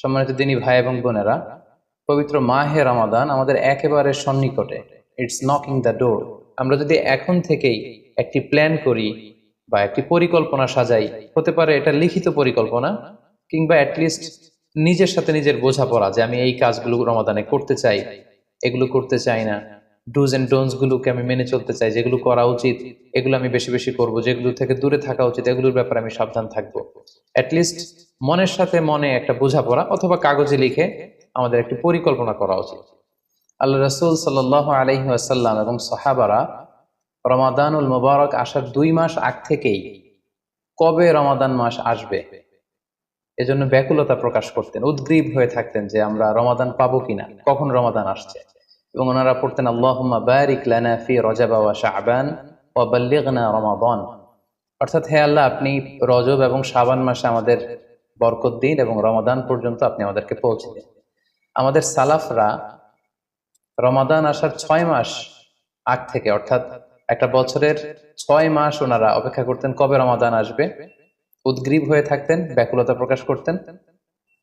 সম্মানিত দিনী ভাই এবং বোনেরা, পবিত্র মাহে রামাদান আমাদের একেবারে সন্নিকটে। ইটস নকিং দ্য ডোর আমরা যদি এখন থেকেই একটি প্ল্যান করি বা একটি পরিকল্পনা সাজাই, হতে পারে এটা লিখিত পরিকল্পনা কিংবা অ্যাটলিস্ট নিজের সাথে নিজের বোঝাপড়া যে আমি এই কাজগুলো রমাদানে করতে চাই, এগুলো করতে চাই না। ডুজ এন্ড ডোনস গুলোকে আমি মেনে চলতে চাই, যেগুলো করা উচিত, এগুলো আমি বেশি বেশি করব, যেগুলো থেকে দূরে থাকা উচিত, এগুলোর ব্যাপারে আমি সাবধান থাকব। অ্যাটলিস্ট মনের সাথে মনে একটা বোঝাপড়া অথবা কাগজে লিখে আমাদের একটি পরিকল্পনা করা উচিত। আল্লাহ রসুল সাল আলহি আসাল্লাম এবং সাহাবারা রমাদানুল মোবারক আসার দুই মাস আগ থেকেই কবে রমাদান মাস আসবে? এজন্য ব্যাকুলতা প্রকাশ করতেন, উদ্গ্রীব হয়ে থাকতেন যে আমরা রমাদান পাবো কিনা, কখন রমাদান আসছে। এবং ওনারা পড়তেন, আল্লাহুম্মা বারিক লানা রজাবা ওয়া শাবান ওয়া বাল্লিগনা রমাদান। অর্থাৎ, হে আল্লাহ, আপনি রজব এবং শাবান মাসে আমাদের বরকত দিন এবং রমাদান পর্যন্ত আপনি আমাদেরকে পৌঁছে দিন। আমাদের সালাফরা রমাদান আসার ছয় মাস আগ থেকে, অর্থাৎ একটা বছরের ছয় মাস ওনারা অপেক্ষা করতেন কবে রমাদান আসবে। উদ্গ্রীব হয়ে থাকতেন, ব্যাকুলতা প্রকাশ করতেন।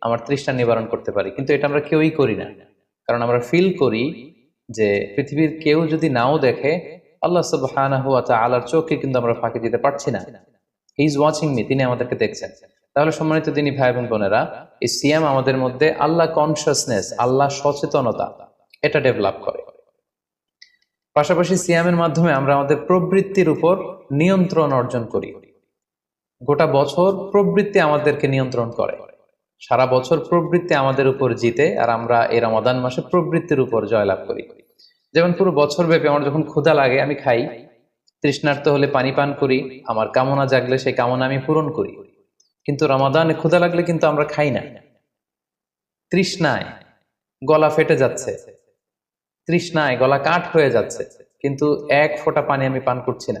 আমার তৃষ্ণা নিবারণ করতে পারি। কিন্তু এটা আমরা কেউই করি না। কারণ আমরা ফিল করি যে পৃথিবীর কেউ যদি নাও দেখে, আল্লাহ সুবহানাহু ওয়া তাআলার চোখে কিন্তু আমরা ফাঁকি দিতে পারছি না। হি ইজ ওয়াচিং মি তিনি আমাদেরকে দেখছেন। তাহলে সম্মানিত তিনি ভাই এবং বোনেরা, এই সিয়াম আমাদের মধ্যে আল্লাহ কনসিয়াসনেস আল্লাহ সচেতনতা, এটা ডেভেলপ করে। পাশাপাশি সিয়ামের মাধ্যমে আমরা আমাদের প্রবৃত্তির উপর নিয়ন্ত্রণ অর্জন করি। গোটা বছর প্রবৃত্তি আমাদেরকে নিয়ন্ত্রণ করে। সারা বছর প্রবৃত্তি আমাদের উপর জিতে আর আমরা এই রমাদান মাসে প্রবৃত্তির উপর জয়লাভ করি। যেমন পুরো বছর ব্যাপী আমার যখন ক্ষুধা লাগে, আমি খাই। তৃষ্ণার্ত হলে পানি পান করি, আমার কামনা জাগলে সেই কামনা আমি পূরণ করি। কিন্তু রমাদানে ক্ষুধা লাগলে কিন্তু আমরা খাই না। তৃষ্ণায় গলা ফেটে যাচ্ছে। তৃষ্ণায় গলা কাঠ হয়ে যাচ্ছে। কিন্তু এক ফোঁটা পানি আমি পান করছি না।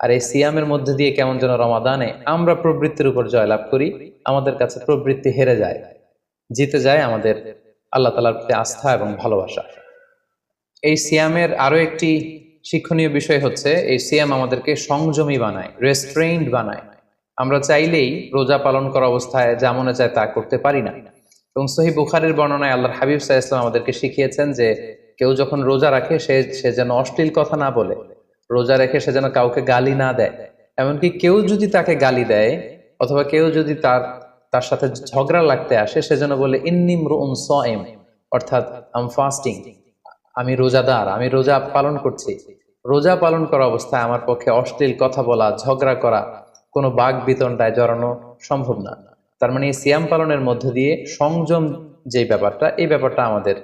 আর এই সিয়ামের মধ্যে দিয়ে কেমন যেন রমাদানে আমরা প্রবৃত্তির উপর জয়লাভ করি, আমাদের কাছে প্রবৃত্তি হেরে যায়, জিতে যায় আমাদের আল্লাহ তালার প্রতি আস্থা এবং ভালোবাসা। এই সিয়ামের আরও একটি শিক্ষণীয় বিষয় হচ্ছে, এই সিয়াম আমাদেরকে সংযমী বানায় রেস্ট্রেইনড বানায়। আমরা চাইলেই রোজা পালন করা অবস্থায় যা মনে চায় তা করতে পারি না। এবং সহি বুখারের বর্ণনায় আল্লাহর হাবিব সাহা ইসলাম আমাদেরকে শিখিয়েছেন যে, কেউ যখন রোজা রাখে সে সে যেন অশ্লীল কথা না বলে। রোজা রেখে সে যেন কাউকে গালি না দেয়। এমনকি কেউ যদি তাকে গালি দেয়, অথবা কেউ যদি তার তার সাথে ঝগড়া লাগতে আসে, সে যেন বলে ইন্নিম রুম সএম অর্থাৎ, আম ফাস্টিং। আমি রোজাদার, আমি রোজা পালন করছি। রোজা পালন করা অবস্থায় আমার পক্ষে অশ্লীল কথা বলা, ঝগড়া করা, কোনো বাঘ বিতণ্ডায় জড়ানো সম্ভব না। তার মানে এই সিয়াম পালনের মধ্য দিয়ে সংযম যে ব্যাপারটা, এই ব্যাপারটা আমাদের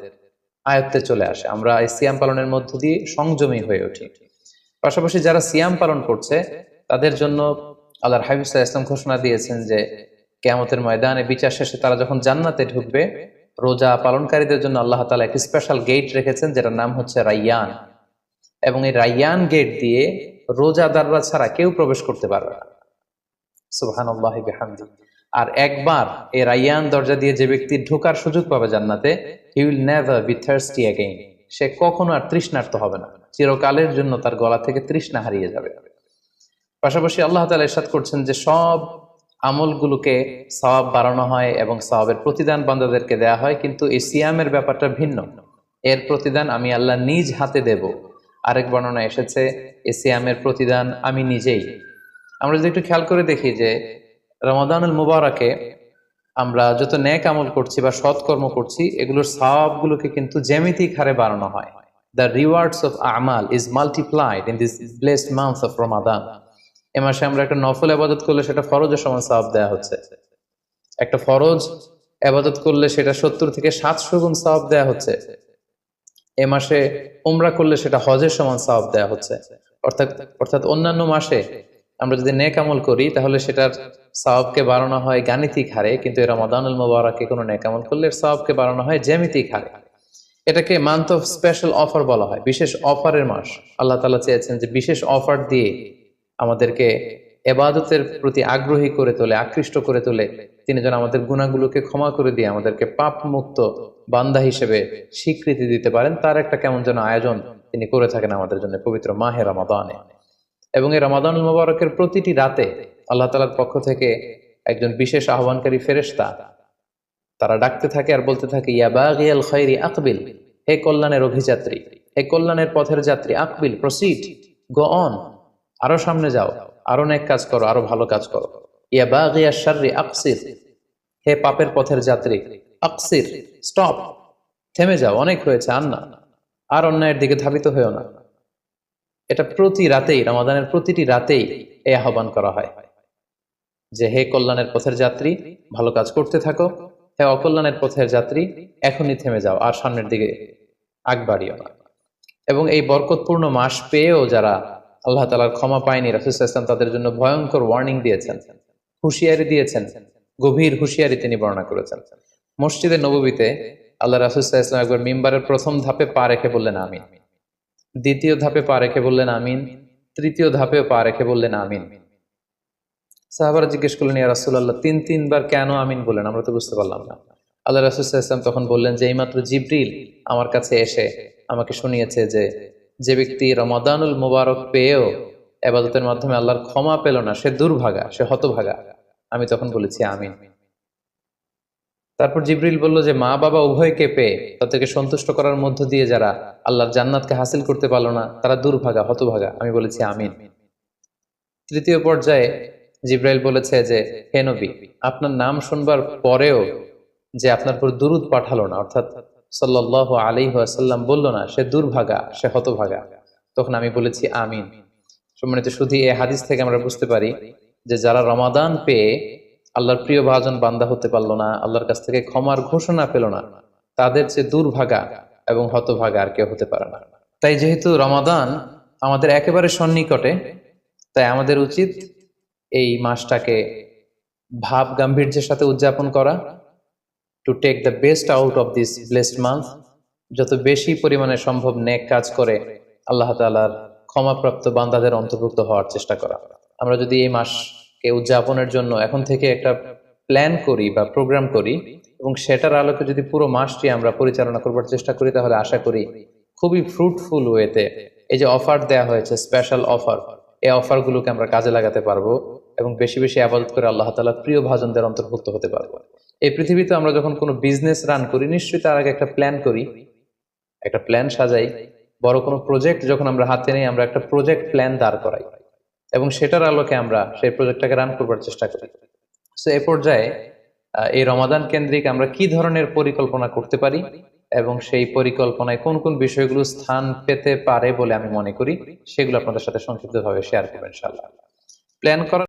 আয়ত্তে চলে আসে। আমরা এই সিয়াম পালনের মধ্য দিয়ে সংযমী হয়ে উঠি। পাশাপাশি যারা সিয়াম পালন করছে, তাদের জন্য আল্লাহর হাবিবুল্লাহ ইসলাম ঘোষণা দিয়েছেন যে, কেয়ামতের ময়দানে বিচার শেষে তারা যখন জান্নাতে ঢুকবে, রোজা পালনকারীদের জন্য আল্লাহ তালা একটি স্পেশাল গেট রেখেছেন যেটার নাম হচ্ছে রাইয়ান। এবং এই রাইয়ান গেট দিয়ে রোজাদাররা ছাড়া কেউ প্রবেশ করতে পারবে না। সুবহান আর একবার এই রাইয়ান দরজা দিয়ে যে ব্যক্তি ঢোকার সুযোগ পাবে জান্নাতে he will never be thirsty again সে কখনো আর তৃষ্ণার্ত হবে না। চিরকালের জন্য তার গলা থেকে তৃষ্ণা হারিয়ে যাবে। পাশাপাশি আল্লাহ তালা ইরশাদ করছেন যে, সব আমলগুলোকে সওয়াব বাড়ানো হয় এবং সওয়াবের প্রতিদান বান্দাদেরকে দেয়া হয়, কিন্তু এই সিয়ামের ব্যাপারটা ভিন্ন। এর প্রতিদান আমি আল্লাহ নিজ হাতে দেব। আরেক বর্ণনা এসেছে এই সিয়ামের প্রতিদান আমি নিজেই। আমরা যদি একটু খেয়াল করে দেখি যে, রমাদানুল মুবারকে আমরা যত ন্যাক আমল করছি বা সৎকর্ম করছি, এগুলোর সওয়াবগুলোকে কিন্তু জ্যামিতিক হারে বাড়ানো হয়। The rewards of Amal is multiplied in this blessed month of Ramadan এ মাসে আমরা একটা নফল আবাদত করলে সেটা ফরজের সমান সওয়াব দেওয়া হচ্ছে। একটা ফরজ আবাদত করলে সেটা সত্তর থেকে সাতশো গুণ সওয়াব দেওয়া হচ্ছে। এ মাসে উমরা করলে সেটা হজের সমান সওয়াব দেওয়া হচ্ছে। অর্থাৎ অর্থাৎ অন্যান্য মাসে আমরা যদি নেক আমল করি, তাহলে সেটার সওয়াবকে বাড়ানো হয় গাণিতিক হারে, কিন্তু এরা মদানুল মোবারকে কোনো নেক আমল করলে সওয়াবকে বাড়ানো হয় জ্যামিতিক হারে। এটাকে মান্থ অফ স্পেশাল অফার বলা হয়, বিশেষ অফারের মাস। আল্লাহ তালা চেয়েছেন যে বিশেষ অফার দিয়ে আমাদেরকে এবাদতের প্রতি আগ্রহী করে তোলে, আকৃষ্ট করে তোলে। তিনি যেন আমাদের গুণাগুলোকে ক্ষমা করে দিয়ে আমাদেরকে পাপ মুক্ত বান্দা হিসেবে স্বীকৃতি দিতে পারেন। তার একটা কেমন যেন আয়োজন তিনি করে থাকেন আমাদের জন্য পবিত্র মাহে রমাদানে। এবং এই রমাদান মোবারকের প্রতিটি রাতে আল্লাহ তালার পক্ষ থেকে একজন বিশেষ আহ্বানকারী ফেরেস্তা তারা ডাকতে থাকে আর বলতে থাকে ইয়াবাগিয়াল খৈরি আকবিল, হে কল্যাণের অভিযাত্রী, হে কল্যাণের পথের যাত্রী, আকবিল, প্রসিড, গো অন, আরও সামনে যাও, আরও অনেক কাজ করো, আরও ভালো কাজ করো। ইয়া বাগিয়া শাররি আকসির, হে পাপের পথের যাত্রী, আকসির, স্টপ, থেমে যাও, অনেক হয়েছে, আর না, আর অন্যায়ের দিকে ধাবিত হয়েও না। এটা প্রতি রাতেই, রমাদানের প্রতিটি রাতেই এই আহ্বান করা হয়। যে হে কল্যাণের পথের যাত্রী, ভালো কাজ করতে থাকো। হে অকল্যাণের পথের যাত্রী, এখনই থেমে যাও, আর সামনের দিকে আগ বাড়িও না। এবং এই বরকতপূর্ণ মাস পেয়েও যারা আল্লাহ তালার ক্ষমা পায়নি, রাসুল ইসলাম তাদের জন্য ভয়ঙ্কর ওয়ার্নিং দিয়েছেন। হুঁশিয়ারি দিয়েছেন। গভীর হুঁশিয়ারি তিনি বর্ণনা করেছেন। মসজিদে নবীতে আল্লাহ রাসুল্লাহ ইসলাম একবার মিম্বারের প্রথম ধাপে পা রেখে বললেন, আমিন। দ্বিতীয় ধাপে পা রেখে বললেন আমিন। তৃতীয় ধাপেও পা রেখে বললেন আমিন। সাহাবারা জিজ্ঞেস করলেন, ইয়া রাসুল্লাহ তিন, তিনবার কেন আমিন বললেন? আমরা তো বুঝতে পারলাম না। আল্লাহ ইসলাম তখন বললেন যে, এইমাত্র জিব্রিল আমার কাছে এসে আমাকে শুনিয়েছে যে যে ব্যক্তি রমাদানুল মুবারক পেয়েও এবাদতের মাধ্যমে আল্লাহর ক্ষমা পেল না, সে দুর্ভাগা, সে হতভাগা। আমি তখন বলেছি, আমিন। তারপর জিব্রিল বলল যে, মা বাবা উভয়কে পেয়ে তাদেরকে সন্তুষ্ট করার মধ্য দিয়ে যারা আল্লাহর জান্নাতকে হাসিল করতে পারল না, তারা দুর্ভাগা, হতভাগা। আমি বলেছি, আমিন। তৃতীয় পর্যায়ে জিব্রাইল বলেছে যে, হে নবী, আপনার নাম শুনবার পরেও যে আপনার উপর দুরুদ পাঠালো না, অর্থাৎ সাল্লাহ আলী আসাল্লাম বলল না, সে দুর্ভাগা, সে হতভাগা। তখন আমি বলেছি, আমিন। সম্মানিত শুধু এই হাদিস থেকে আমরা বুঝতে পারি যে, যারা রমাদান পেয়ে আল্লাহর প্রিয় ভাজন বান্দা হতে পারল না, আল্লাহর কাছ থেকে ক্ষমার ঘোষণা পেল না। তাদের যে দুর্ভাগা এবং হতভাগা আর কেউ হতে পারে না। তাই যেহেতু রমাদান আমাদের একেবারে সন্নিকটে, তাই আমাদের উচিত এই মাসটাকে ভাব গাম্ভীর্যের সাথে উদযাপন করা to take the best out of this blessed month যত বেশি পরিমাণে সম্ভব নেক কাজ করে আল্লাহ তালার ক্ষমাপ্রাপ্ত বান্দাদের অন্তর্ভুক্ত হওয়ার চেষ্টা করা। আমরা যদি এই মাসকে উদযাপনের জন্য এখন থেকে একটা প্ল্যান করি বা প্রোগ্রাম করি এবং সেটার আলোকে যদি পুরো মাসটি আমরা পরিচালনা করবার চেষ্টা করি তাহলে আশা করি খুবই ফ্রুটফুল ওয়েতে এই যে অফার দেওয়া হয়েছে স্পেশাল অফার এই অফারগুলোকে আমরা কাজে লাগাতে পারব এবং বেশি বেশি আবাদত করে আল্লাহ তালা প্রিয় ভাজনদের অন্তর্ভুক্ত হতে পারব। এই পৃথিবীতে আমরা যখন কোনো বিজনেস রান করি, নিশ্চয়ই তার আগে একটা প্ল্যান করি, একটা প্ল্যান সাজাই। বড় কোনো প্রজেক্ট যখন আমরা হাতে নিই, আমরা একটা প্রজেক্ট প্ল্যান দাঁড় করাই। এবং সেটার আলোকে আমরা সেই প্রজেক্টটাকে রান করবার চেষ্টা করি। সো এ পর্যায়ে এই রমাদান কেন্দ্রিক আমরা কি ধরনের পরিকল্পনা করতে পারি এবং সেই পরিকল্পনায় কোন কোন বিষয়গুলো স্থান পেতে পারে বলে আমি মনে করি, সেগুলো আপনাদের সাথে সংক্ষিপ্তভাবে শেয়ার করবেন ইনশাআল্লাহ। প্ল্যান করা